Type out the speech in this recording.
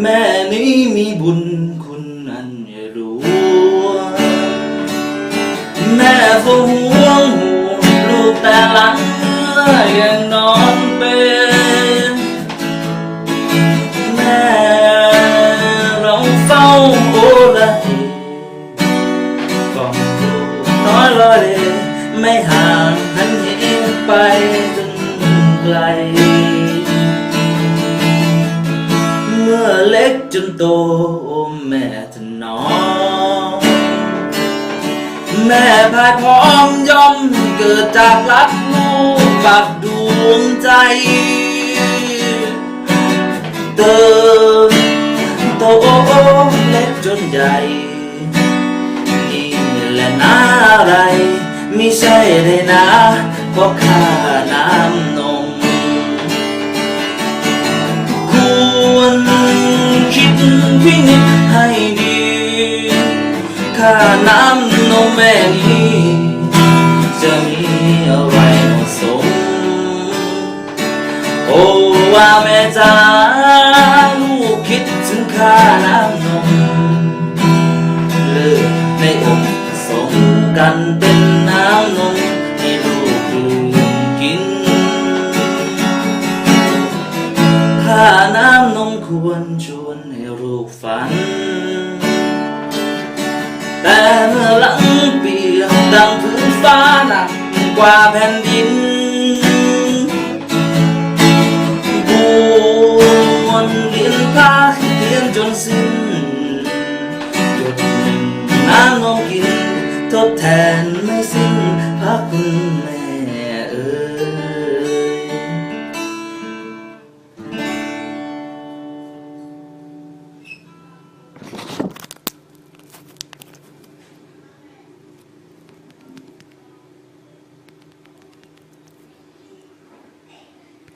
แม่นี้มีบุญคุณนั้นอย่าลวงแม่ก็ห่วงห่วงลูกแต่ละอย่าง จนโตแม่ถนอมแม่พายพร้อมย่อมเกิดจากรักลูกฝากดวงใจ เติมโตเล็กจนใหญ่นี่แหละนะอะไร ไม่ใช่เลยนะเพราะค่าน้ำ พินิจให้ดี ค่าน้ำนมแม่นี้ จะมีอะไรเหมาะสม โอ้ว่าแม่จ้าลูกคิดถึงค่าน้ำ ควรชวนให้ลูกฝัน แต่เมื่อหลังเปียงดังพื้นฟ้าหนักกว่าแผ่นดินบูนเรียนพาเรียนจนสิ้นหยุดหนึ่งน้ำนมกินทดแทนไม่สิ้นพระคุณ